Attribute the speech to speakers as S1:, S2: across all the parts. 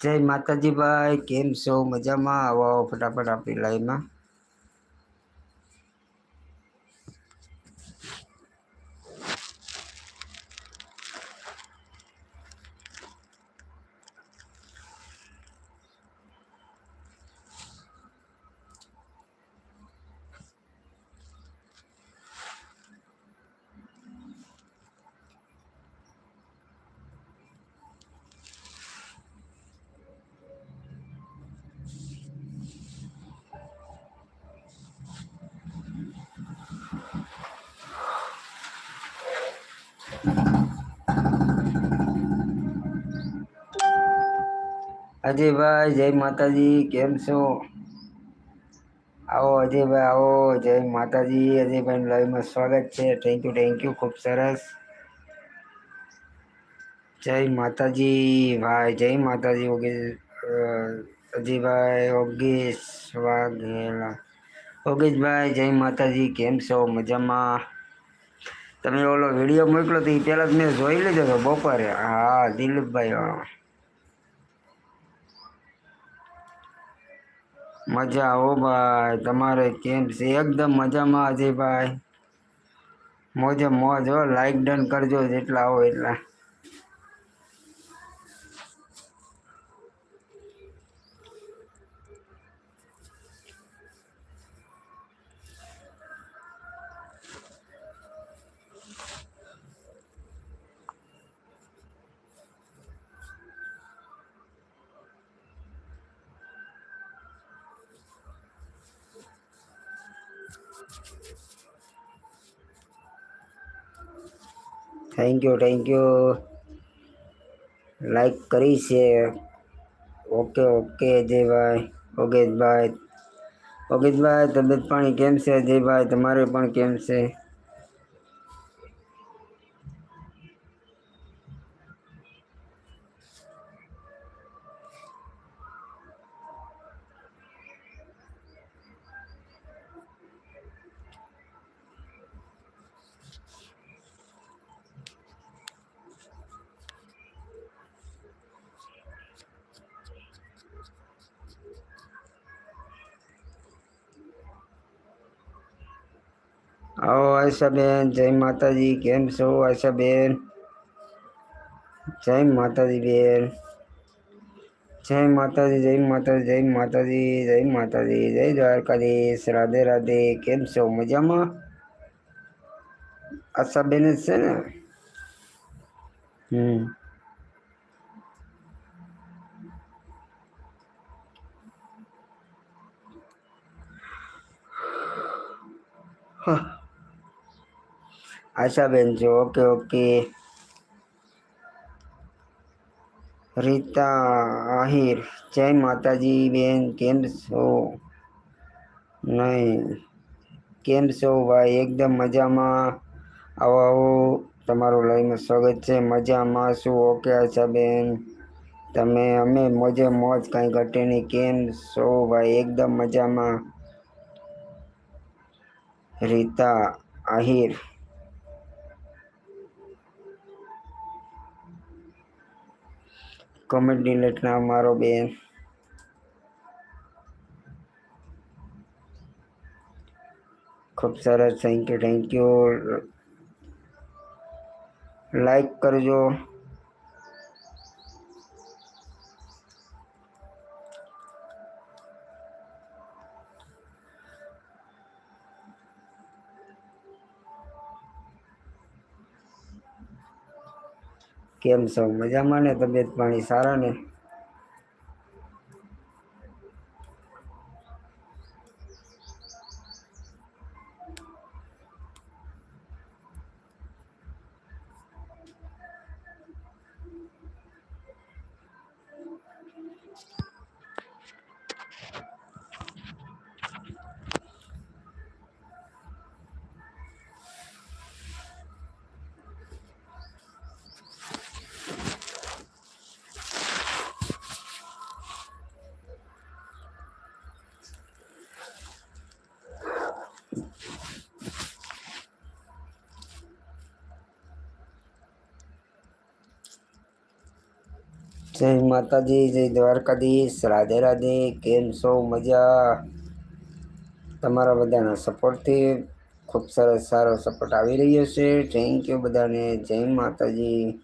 S1: જય માતાજી ભાઈ કેમ છો? મજામાં? આવો ફટાફટ આપણી લાઈનમાં અજયભાઈ જય માતાજી કેમ છો આવો અજયભાઈ આવો જય માતાજી અજયભાઈ લાઈવમાં સ્વાગત છે થેન્ક યુ થેન્ક યુ ખૂબ સરસ જય માતાજી ભાઈ જય માતાજી ઓગે અજયભાઈ ઓગેશ વાઘેલા ઓગેશભાઈ જય માતાજી કેમ છો મજામાં તમે ઓલો વિડીયો મોકલો તો એ પહેલાં જ મેં જોઈ લીધો હતો બપોરે હા દિલીપભાઈ મજા હો ભાઈ. તમારે કેમ છે? એકદમ મજામાં અજયભાઈ મોજે મોજ હો. લાઈક ડન કરજો જેટલા આવો એટલા. Thank you thank you like કરી છે ઓકે ઓકે અજયભાઈ ઓગેશભાઈ ઓગેશભાઈ તબિયત પાણી કેમ છે અજયભાઈ તમારે પણ કેમ છે? આવો આશાબેન જય માતાજી કેમ છો આશાબેન જય માતાજી બેન જય માતાજી જય માતાજી જય માતાજી જય માતાજી જય દ્વારકાધીશ રાધે રાધે કેમ છો મજામાં આશાબેન જ છે ને હમ આશાબેન છો ઓકે ઓકે રીતા આહિર જય માતાજી બેન કેમ છો નહીં કેમ છો ભાઈ એકદમ મજામાં આવો આવો તમારું લઈને સ્વાગત છે મજામાં શું ઓકે આશાબેન તમે અમે મોજે મોજ કાંઈ ઘટે નહીં કેમ છો ભાઈ એકદમ મજામાં રીતા આહિર કમેન્ટ ડિલેટ ના મારો બેન. ખૂબ સરસ thank you thank you like કરજો. કેમ છો? મજામાં ને? તબિયત પાણી સારા ને? જય માતાજી, જય દ્વારકાધીશ. રાધે રાધે, કેમ છો? મજા? તમારા બધાના સપોર્ટથી ખૂબ સરસ સારો સપોર્ટ આવી રહ્યો છે. થેન્ક યુ બધાને. જય માતાજી.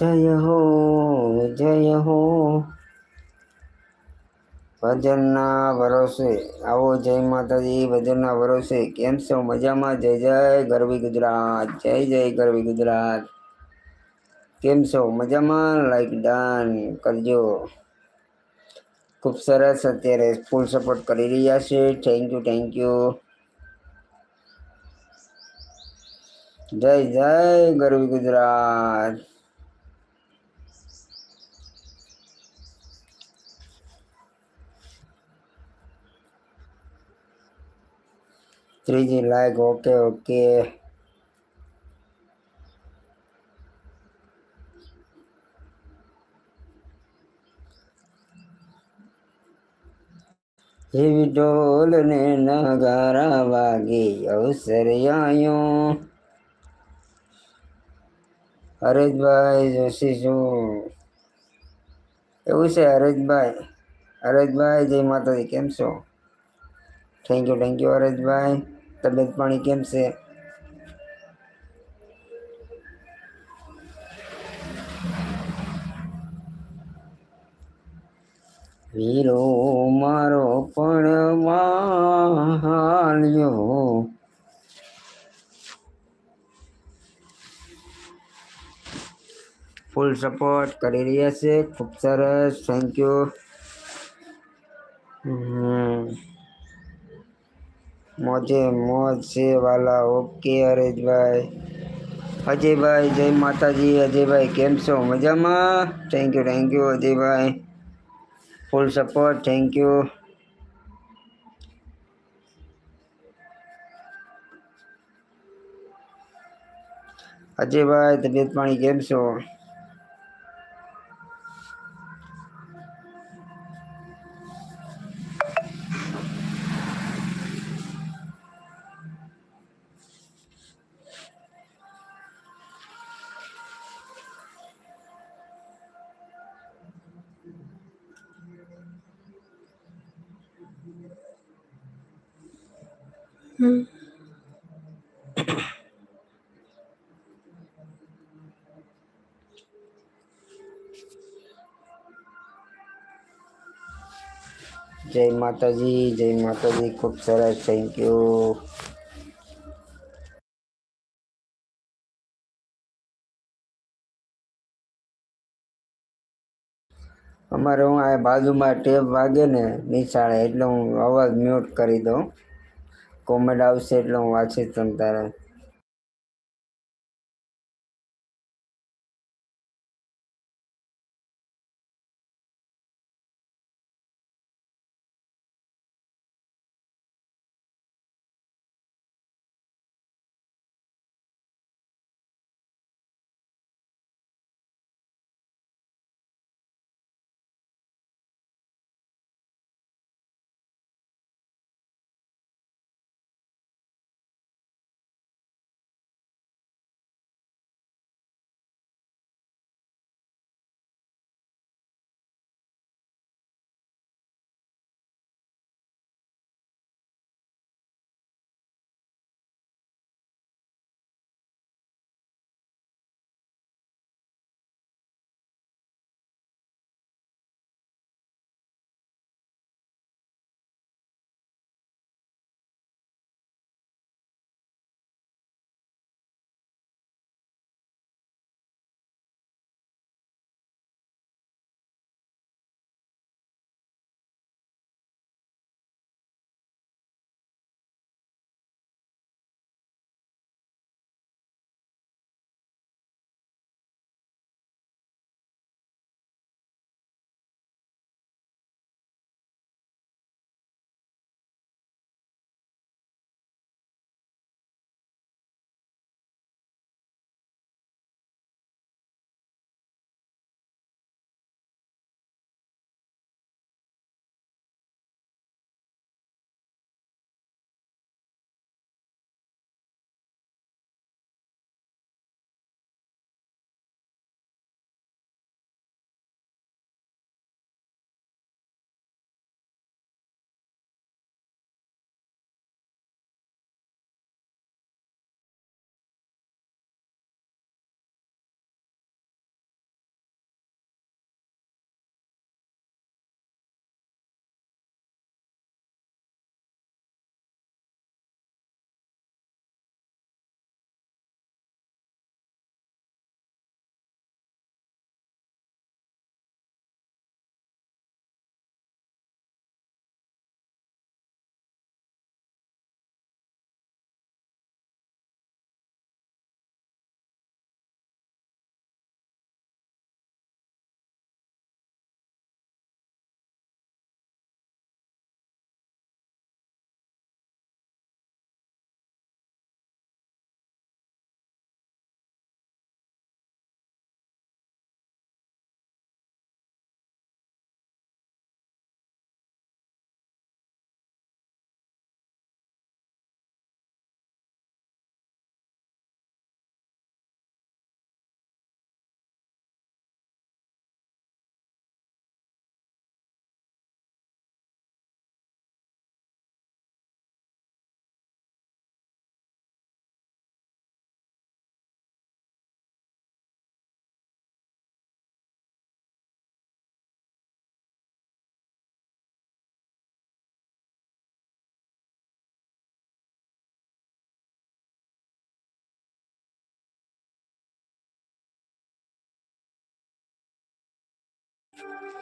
S1: જય હો જય હો ભજનના ભરોસે, આવો જય માતાજી, ભજનના ભરોસે. કેમ છો? મજામાં? જય જય ગરવી ગુજરાત, જય જય ગરવી ગુજરાત. કેમ છો? મજામાં? લાઈક ડન કરજો. ખૂબ સરસ અત્યારે ફૂલ સપોર્ટ કરી રહ્યા છે. થેન્ક યુ થેન્ક યુ જય જય ગરવી Gujarat. ત્રીજી લાઈક ઓકે ઓકે જેવી ઢોલ ને નગારા વાગે અવસર આયો હરેશભાઈ જોશી શું એવું છે હરેશભાઈ હરેશભાઈ જય માતાજી કેમ છો thank you thank you Hareshbhai તબિયત પાણી કેમ છે વીરો મારો પણ વાલ્યો ફૂલ સપોર્ટ કરી રહ્યા છે ખૂબ સરસ થેન્ક યુ મોજે મોજ છે વાલા ઓકે હરેશભાઈ અજયભાઈ જય માતાજી અજયભાઈ કેમ છો મજામાં thank you thank you Ajaybhai full support thank you Ajaybhai તબિયત પાણી કેમ છો જય માતાજી જય માતાજી ખૂબ સરસ થેન્ક યુ અમારે હું આ બાજુમાં ટેપ વાગે ને નિશાળે, એટલે હું અવાજ મ્યુટ કરી દઉં. કોમેન્ટ આવશે એટલે હું વાંચીશ તમ તારે.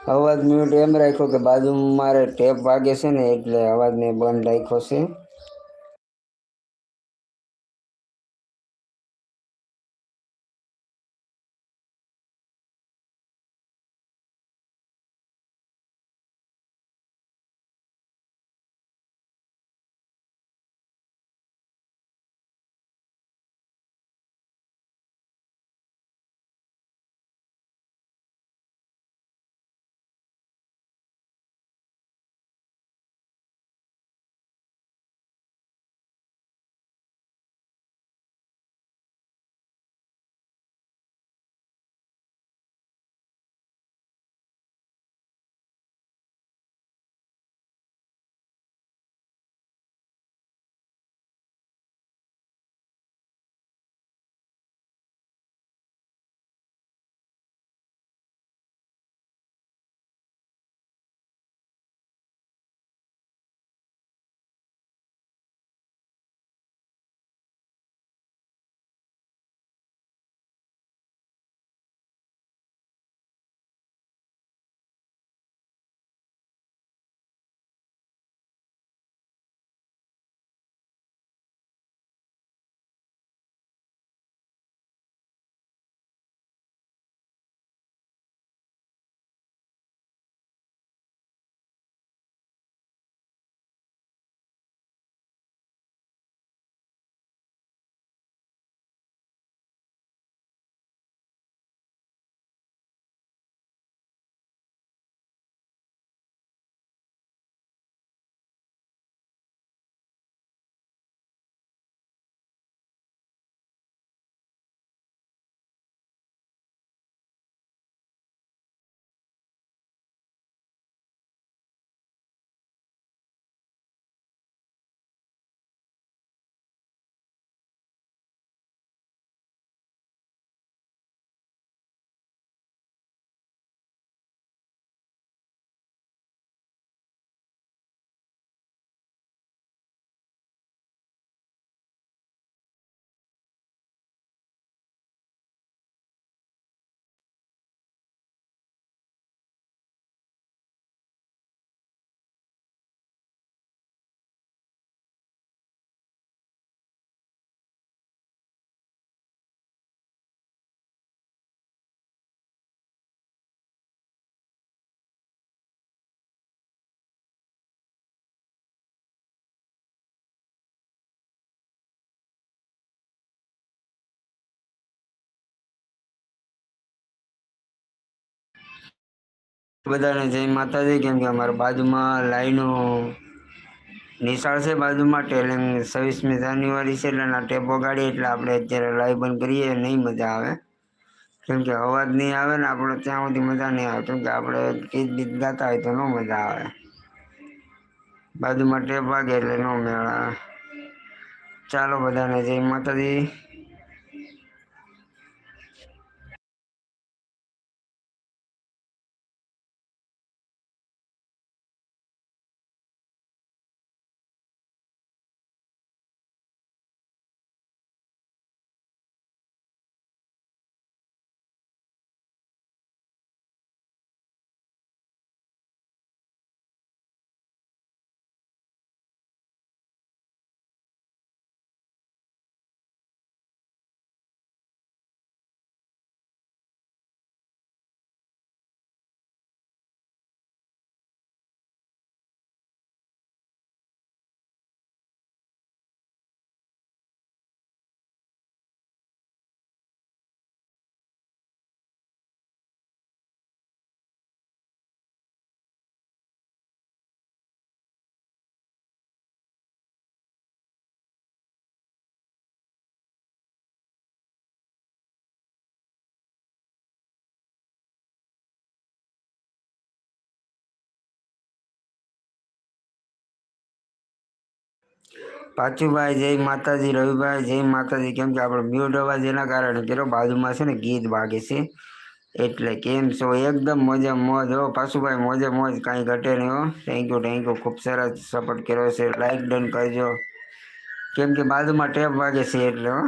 S1: અવાજ મ્યુટ એમ રાખ્યો કે બાજુમાં મારે ટેપ વાગે છે ને એટલે અવાજ ને બંધ રાખ્યો છે. બધાને જય માતાજી, કેમ કે અમારા બાજુમાં લાઈનો નિશાળ છે, બાજુમાં ટેલિંગ છવ્વીસમી જાન્યુઆરી છે, એટલે ના ટેપો ગાડી એટલે આપણે અત્યારે લાઈવ બંધ કરીએ, નહીં મજા આવે. કેમ કે અવાજ નહીં આવે ને આપણે ત્યાં સુધી મજા નહીં આવે. કેમ કે આપણે ગીત ગીત ગાતા હોય તો ન મજા આવે. બાજુમાં ટેપ વાગે એટલે ન મેળા ચાલો બધાને જય માતાજી. પાચુભાઈ જય માતાજી, રવિભાઈ, જય માતાજી, કેમ કે આપણે મ્યુટ અવાજ એના કારણે પેલો બાજુમાં છે ને ગીત વાગે છે. એટલે કેમ છો? એકદમ મોજે, મોજ. હો પાછુભાઈ મોજે મોજ. કાંઈ ઘટે નહીં, હો. થેન્ક યુ થેન્ક યુ ખૂબ સરસ સપોર્ટ કર્યો છે. લાઈક ડન કરજો. કેમ કે બાજુમાં ટેપ વાગે છે એટલે, હો.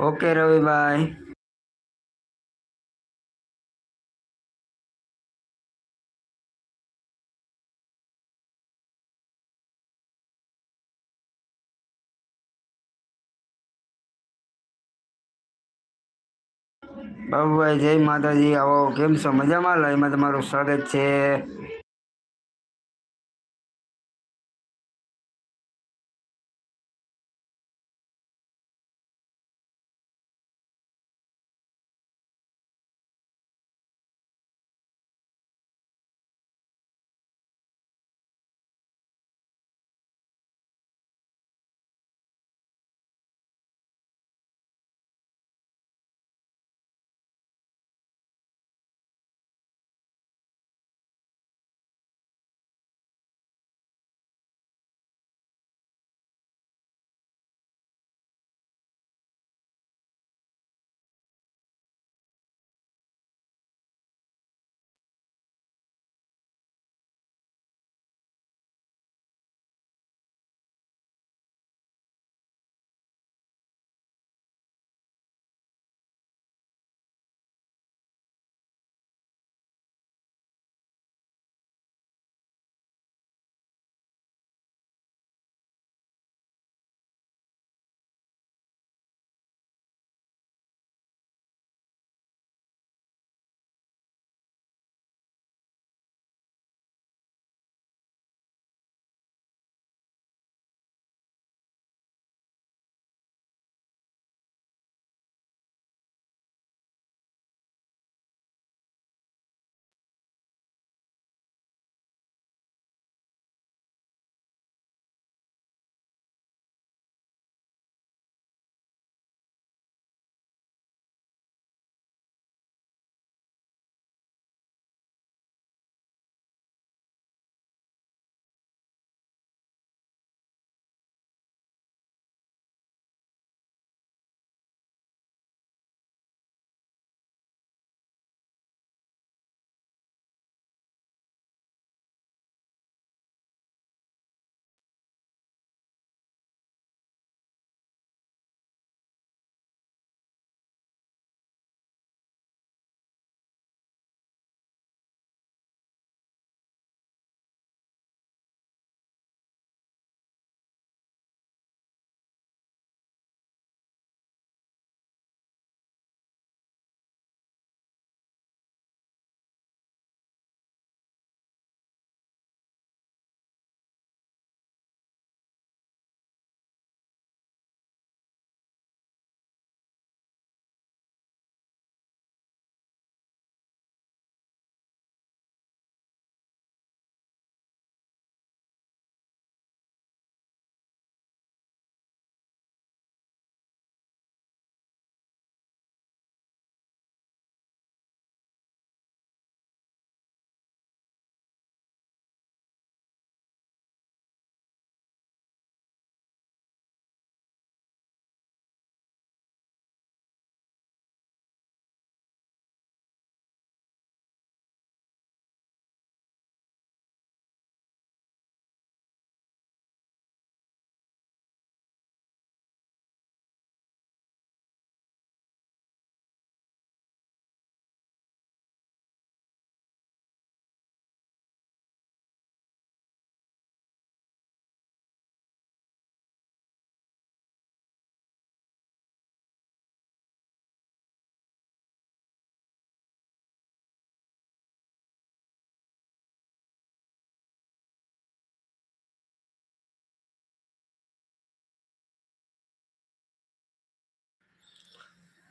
S1: ઓકે રવિભાઈ બાબુભાઈ જય માતાજી. આવો કેમ છો? મજામાં? લાઈમાં તમારું સ્વાગત છે.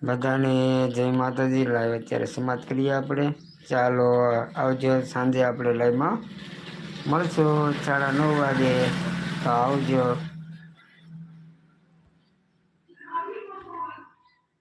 S1: બધાને જય માતાજી. લાઈવ અત્યારે સમાપ્ત કરીએ આપણે. ચાલો, આવજો સાંજે આપણે લાઈવમાં. મળશું સાડા નવ વાગે. તો આવજો.